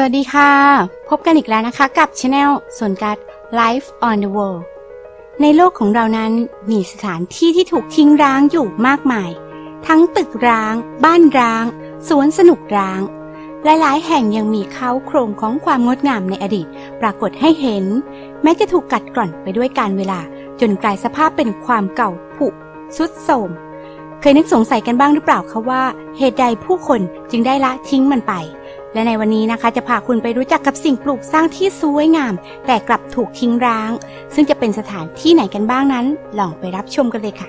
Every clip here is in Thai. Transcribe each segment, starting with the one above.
สวัสดีค่ะ พบกันอีกแล้วนะคะกับช anel ส่วนกัด Life on the World ในโลกของเรานั้นมีสถานที่ที่ถูกทิ้งร้างอยู่มากมาย ทั้งตึกร้าง บ้านร้าง สวนสนุกร้าง หลายๆ แห่งยังมีเขาโครงของความงดงามในอดีต ปรากฏให้เห็น แม้จะถูกกัดกร่อนไปด้วยการเวลา จนกลายสภาพเป็นความเก่าผุสุดโทรมเคยนึกสงสัยกันบ้างหรือเปล่าคะว่า เหตุใดผู้คนจึงได้ละทิ้งมันไป และในวันนี้นะคะจะพาคุณไปรู้จักกับสิ่งปลูกสร้างที่สวยงาม แต่กลับถูกทิ้งร้าง ซึ่งจะเป็นสถานที่ไหนกันบ้างนั้น ลองไปรับชมกันเลยค่ะ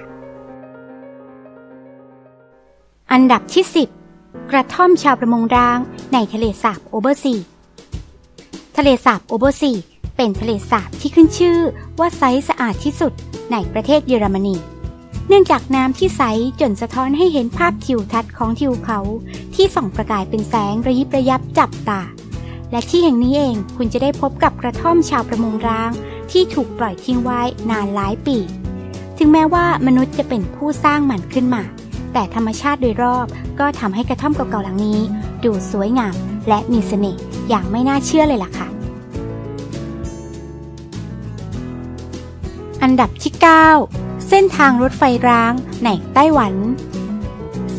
อันดับที่ 10 กระท่อมชาวประมงร้าง ในทะเลสาบโอเบอร์ซีทะเลสาบโอเบอร์ซีเป็นทะเลสาบที่ขึ้นชื่อว่าไซส์สะอาดที่สุดในประเทศเยอรมนี เนื่องจากน้ำที่ใสจนสะท้อนให้เห็นภาพทิวทัศน์ของทิวเขา ที่ส่องประกายเป็นแสงระยิบระยับจับตา และที่แห่งนี้เองคุณจะได้พบกับกระท่อมชาวประมงร้าง ที่ถูกปล่อยทิ้งไว้นานหลายปี ถึงแม้ว่ามนุษย์จะเป็นผู้สร้างมันขึ้นมา แต่ธรรมชาติโดยรอบก็ทำให้กระท่อมเก่าๆหลังนี้ ดูสวยงามและมีเสน่ห์อย่างไม่น่าเชื่อเลยล่ะค่ะ อันดับที่ 9 เส้นทางรถไฟร้างในไต้หวัน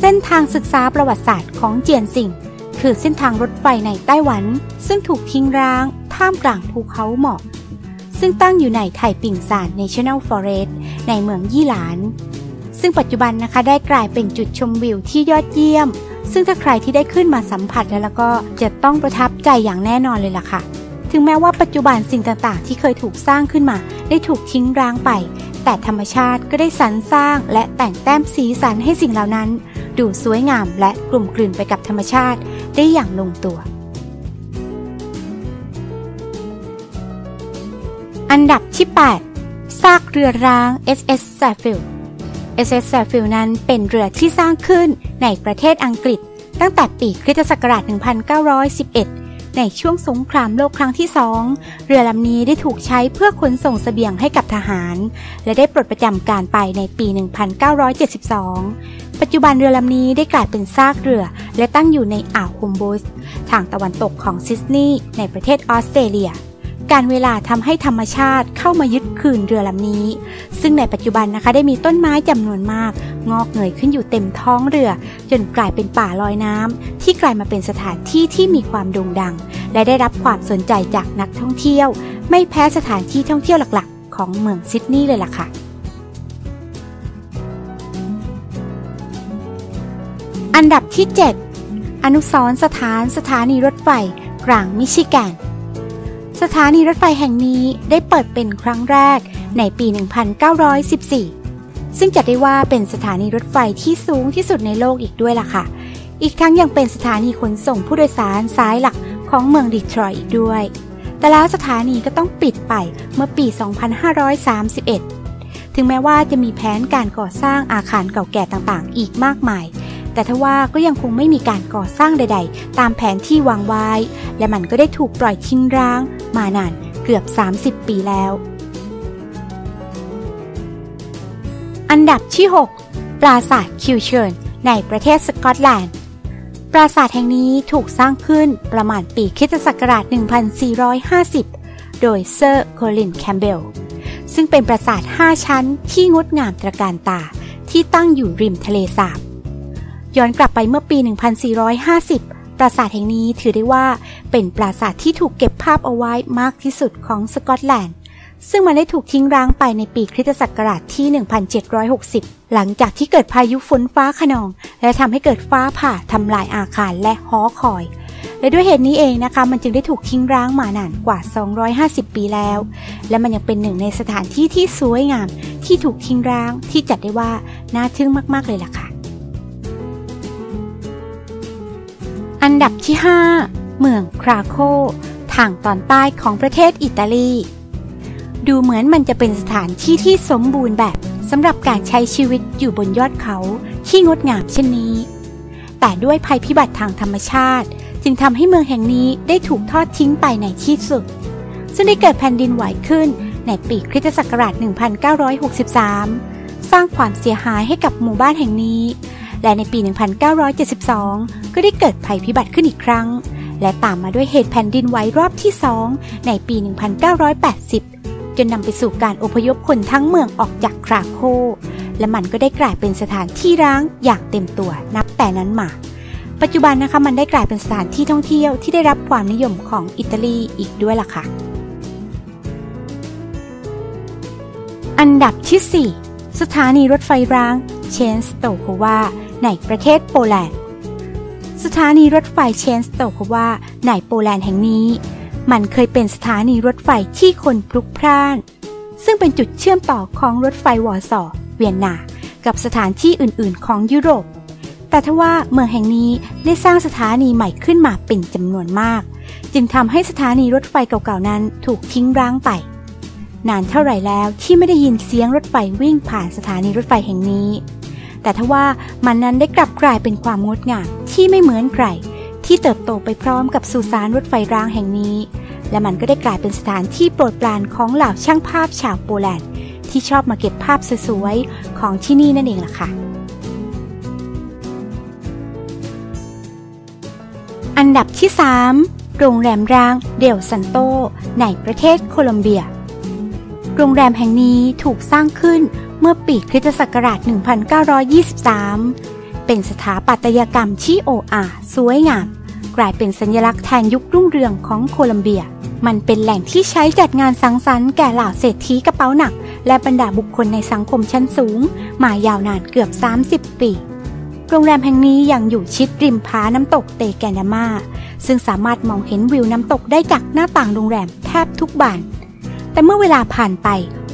เส้นทางศึกษาประวัติศาสตร์ของเจียนซิงคือเส้นทางรถไฟในไต้หวัน ซึ่งถูกทิ้งร้าง ท่ามกลางภูเขาหมอก ซึ่งตั้งอยู่ในไทปิงซาน National Forest ในเมืองยี่หลาน ซึ่งปัจจุบันนะคะได้กลายเป็นจุดชมวิวที่ยอดเยี่ยม ซึ่งถ้าใครที่ได้ขึ้นมาสัมผัสแล้วแล้วก็จะต้องประทับใจอย่างแน่นอนเลยล่ะค่ะ ถึงแม้ว่าปัจจุบันสิ่งต่างๆ ที่เคยถูกสร้างขึ้นมา ได้ถูกทิ้งร้างไป แต่ธรรมชาติก็ได้สรรสร้าง และแต่งแต้มสีสันให้สิ่งเหล่านั้น ดูสวยงามและกลุ่มกลืนไปกับธรรมชาติได้อย่างลงตัว อันดับที่ 8 ซากเรือร้าง SS s a f f i e l d SS s a f f i e l d นั้นเป็นเรือที่สร้างขึ้นในประเทศอังกฤษ ตั้งแต่ปีคริสตศักราช 1911 ในช่วงสงครามโลกครั้งที่สองเรือลำนี้ได้ถูกใช้เพื่อขนส่งเสบียงให้กับทหาร และได้ปลดประจำการไปในปี 1972 ปัจจุบันเรือลำนี้ได้กลายเป็นซากเรือ และตั้งอยู่ในอ่าวฮุมบูสทางตะวันตกของซิดนีย์ในประเทศออสเตรเลีย การเวลาทำให้ธรรมชาติเข้ามายึดคืนเรือลำนี้ ซึ่งในปัจจุบันนะคะได้มีต้นไม้จำนวนมาก งอกเงยขึ้นอยู่เต็มท้องเรือ จนกลายเป็นป่าลอยน้ำที่กลายมาเป็นสถานที่ที่มีความโด่งดัง และได้รับความสนใจจากนักท่องเที่ยว ไม่แพ้สถานที่ท่องเที่ยวหลักๆ ของเมืองซิดนีย์เลยล่ะค่ะอันดับที่ 7 อนุสรสถานสถานีรถไฟกลางมิชิแกน สถานีรถไฟแห่งนี้ได้เปิดเป็นครั้งแรกในปี 1914 ซึ่งจัดได้ว่าเป็นสถานีรถไฟที่สูงที่สุดในโลกอีกด้วยล่ะค่ะ อีกทั้งยังเป็นสถานีขนส่งผู้โดยสารสายหลักของเมืองดีทรอยต์อีกด้วย แต่แล้วสถานีก็ต้องปิดไปเมื่อปี 2531 ถึงแม้ว่าจะมีแผนการก่อสร้างอาคารเก่าแก่ต่างๆ อีกมากมาย แต่ทว่าก็ยังคงไม่มีการก่อสร้างใด ๆ ตามแผนที่วางไว้ และมันก็ได้ถูกปล่อยทิ้งร้าง มานานเกือบ 30 ปีแล้ว อันดับที่ 6 ปราสาทคิวเชิร์นในประเทศสกอตแลนด์ปราสาทแห่งนี้ถูกสร้างขึ้นประมาณปีคิศักราช 1450 โดยเซอร์โคลินแคมเบล ซึ่งเป็นปราสาท 5 ชั้นที่งดงามตระการตาที่ตั้งอยู่ริมทะเลสาบ ย้อนกลับไปเมื่อปี 1450 ปราสาทแห่งนี้ถือได้ว่าเป็นปราสาทที่ถูกเก็บภาพเอาไว้มากที่สุดของสกอตแลนด์ ซึ่งมันได้ถูกทิ้งร้างไปในปีคริสตศักราชที่ 1760 หลังจากที่เกิดพายุฝนฟ้าขนอง และทำให้เกิดฟ้าผ่าทำลายอาคารและหอคอยและด้วยเหตุนี้เองนะคะ มันจึงได้ถูกทิ้งร้างมานานกว่า 250 ปีแล้ว และมันยังเป็นหนึ่งในสถานที่ที่สวยงาม ที่ถูกทิ้งร้างที่จัดได้ว่าน่าทึ่งมาก ๆ เลยล่ะค่ะ อันดับที่ 5 เมืองคราโค ทางตอนใต้ของประเทศอิตาลี ดูเหมือนมันจะเป็นสถานที่ที่สมบูรณ์แบบสำหรับการใช้ชีวิตอยู่บนยอดเขาที่งดงามเช่นนี้ แต่ด้วยภัยพิบัติทางธรรมชาติ จึงทำให้เมืองแห่งนี้ได้ถูกทอดทิ้งไปในที่สุด ซึ่งได้เกิดแผ่นดินไหวขึ้นในปีคริสตศักราช 1963 สร้างความเสียหายให้กับหมู่บ้านแห่งนี้ และในปี 1972 ก็ได้เกิดภัยพิบัติขึ้นอีกครั้ง และตามมาด้วยเหตุแผ่นดินไหวรอบที่สองในปี 1980 จนนำไปสู่การอพยพคนทั้งเมืองออกจากคราโค และมันก็ได้กลายเป็นสถานที่ร้างอย่างเต็มตัวนับแต่นั้นมาปัจจุบันนะคะมันได้กลายเป็นสถานที่ท่องเที่ยวที่ได้รับความนิยมของอิตาลีอีกด้วยล่ะค่ะ อันดับที่ 4 สถานีรถไฟร้างเชนสโตโควา ในประเทศโปแลนด์ สถานีรถไฟเชนสโตโควาในโปแลนด์แห่งนี้ มันเคยเป็นสถานีรถไฟที่คนพลุกพล่าน ซึ่งเป็นจุดเชื่อมต่อของรถไฟวอร์ซอเวียนนา กับสถานที่อื่นๆ ของยุโรป แต่ทว่าเมืองแห่งนี้ได้สร้างสถานีใหม่ขึ้นมาเป็นจำนวนมาก จึงทำให้สถานีรถไฟเก่าๆนั้นถูกทิ้งร้างไปนานเท่าไหร่แล้วที่ไม่ได้ยินเสียงรถไฟวิ่งผ่านสถานีรถไฟแห่งนี้ แต่ทว่ามันนั้นได้กลับกลายเป็นความงดงามที่ไม่เหมือนใคร ที่เติบโตไปพร้อมกับสุสานรถไฟรางแห่งนี้ และมันก็ได้กลายเป็นสถานที่โปรดปรานของเหล่าช่างภาพชาวโปแลนด์ ที่ชอบมาเก็บภาพสวยๆของที่นี่นั่นเองล่ะค่ะอันดับที่ 3 โรงแรมร้างเดลซันโต ในประเทศโคลอมเบีย โรงแรมแห่งนี้ถูกสร้างขึ้น เมื่อปีคริสตศักราช 1923 เป็นสถาปัตยกรรมที่โออาสวยงาม กลายเป็นสัญลักษณ์แทนยุครุ่งเรืองของโคลัมเบีย มันเป็นแหล่งที่ใช้จัดงานสังสรรค์แก่เหล่าเศรษฐีกระเป๋าหนัก และบรรดาบุคคลในสังคมชั้นสูง มายาวนานเกือบ 30 ปีโรงแรมแห่งนี้ยังอยู่ชิดริมผาน้ำตกเตแกนามา ซึ่งสามารถมองเห็นวิวน้ำตกได้จากหน้าต่างโรงแรมแทบทุกบาน แต่เมื่อเวลาผ่านไป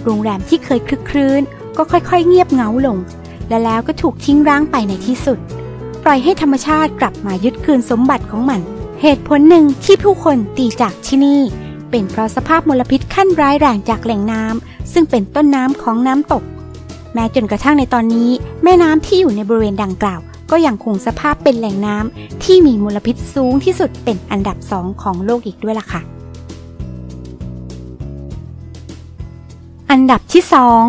โรงแรมที่เคยคลึกครื้น ก็ค่อยๆ เงียบเงาลง และแล้วก็ถูกทิ้งร้างไปในที่สุด ปล่อยให้ธรรมชาติกลับมายึดคืนสมบัติของมัน เหตุผลหนึ่งที่ผู้คนตีจากที่นี่ เป็นเพราะสภาพมลพิษขั้นร้ายแรงจากแหล่งน้ำซึ่งเป็นต้นน้ำของน้ำตก แม้จนกระทั่งในตอนนี้ แม่น้ำที่อยู่ในบริเวณดังกล่าว ก็ยังคงสภาพเป็นแหล่งน้ำที่มีมลพิษสูงที่สุดเป็นอันดับสองของโลกอีกด้วยล่ะค่ะอันดับที่สอง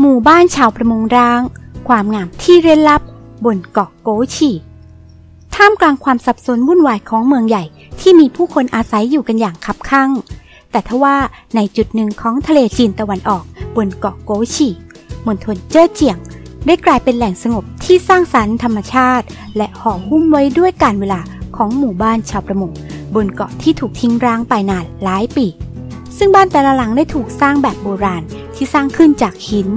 หมู่บ้านชาวประมงร้าง ความงามที่เร้นลับบนเกาะโกชีท่ามกลางความสับสนวุ่นวายของเมืองใหญ่ที่มีผู้คนอาศัยอยู่กันอย่างคับคั่ง แต่ทว่าในจุดหนึ่งของทะเลจีนตะวันออกบนเกาะโกชีมณฑลเจ้อเจียง ได้กลายเป็นแหล่งสงบที่สร้างสรรค์ธรรมชาติ และห่อหุ้มไว้ด้วยการเวลาของหมู่บ้านชาวประมงบนเกาะที่ถูกทิ้งร้างไปนานหลายปี ซึ่งบ้านแต่ละหลังได้ถูกสร้างแบบโบราณ ที่สร้างขึ้นจากหิน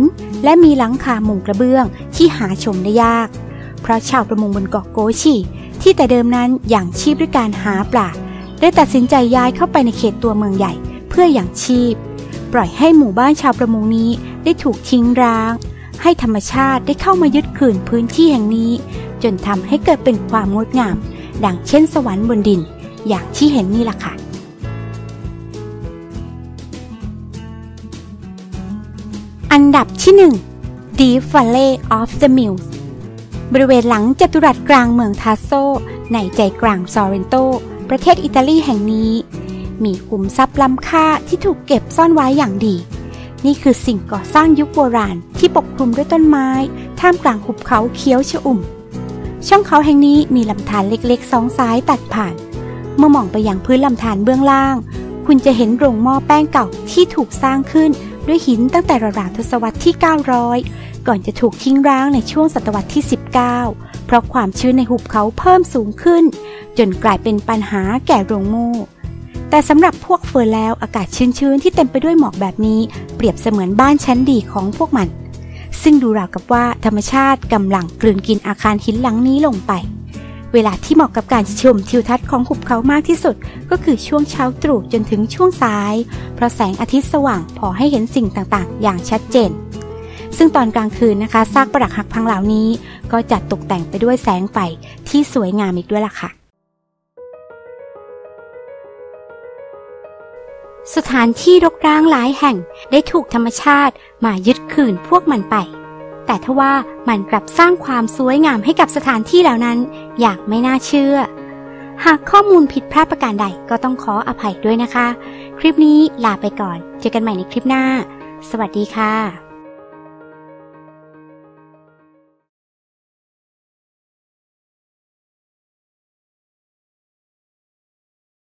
และมีหลังคามุงกระเบื้องที่หาชมได้ยาก เพราะชาวประมงบนเกาะโกชีที่แต่เดิมนั้นอย่างชีพด้วยการหาปลาได้ตัดสินใจย้ายเข้าไปในเขตตัวเมืองใหญ่เพื่ออย่างชีพ ปล่อยให้หมู่บ้านชาวประมงนี้ได้ถูกทิ้งร้าง ให้ธรรมชาติได้เข้ามายึดคืนพื้นที่แห่งนี้ จนทำให้เกิดเป็นความงดงาม ดังเช่นสวรรค์บนดิน อย่างที่เห็นนี่แหละค่ะ อันดับที่ 1 Deep Valley of the Mills บริเวณหลังจัตุรัสกลางเมืองทาโซ ในใจกลางซอเรนโต ประเทศอิตาลีแห่งนี้ มีขุมทรัพย์ล้ำค่าที่ถูกเก็บซ่อนไว้อย่างดี นี่คือสิ่งก่อสร้างยุคโบราณที่ปกคลุมด้วยต้นไม้ ท่ามกลางหุบเขาเขียวชอุ่ม ช่องเขาแห่งนี้มีลำธารเล็กๆสองซ้ายตัดผ่าน เมื่อมองไปยังพื้นลำธารเบื้องล่าง คุณจะเห็นโรงหม้อแป้งเก่าที่ถูกสร้างขึ้น ด้วยหินตั้งแต่ราวๆทศวรรษที่ 900 ก่อนจะถูกทิ้งร้างในช่วงศตวรรษที่ 19 เพราะความชื้นในหุบเขาเพิ่มสูงขึ้น จนกลายเป็นปัญหาแก่โรงโม่แต่สำหรับพวกเฟอร์แล้วอากาศชื้นๆ ที่เต็มไปด้วยหมอกแบบนี้ เปรียบเสมือนบ้านชั้นดีของพวกมัน ซึ่งดูราวกับว่าธรรมชาติกำลังกลืนกินอาคารหินหลังนี้ลงไป เวลาที่เหมาะกับการชมทิวทัศน์ของหุบเขามากที่สุด ก็คือช่วงเช้าตรู่จนถึงช่วงสาย เพราะแสงอาทิตย์สว่างพอให้เห็นสิ่งต่างๆ อย่างชัดเจน ซึ่งตอนกลางคืนนะคะซากปรักหักพังเหล่านี้ ก็จัดตกแต่งไปด้วยแสงไฟที่สวยงามอีกด้วยล่ะค่ะสถานที่รกร้างหลายแห่งได้ถูกธรรมชาติมายึดคืนพวกมันไป แต่ทว่ามันกลับสร้างความสวยงามให้กับสถานที่เหล่านั้น อย่างไม่น่าเชื่อ หากข้อมูลผิดพลาดประการใดก็ต้องขออภัยด้วยนะคะ คลิปนี้ลาไปก่อน เจอกันใหม่ในคลิปหน้า สวัสดีค่ะ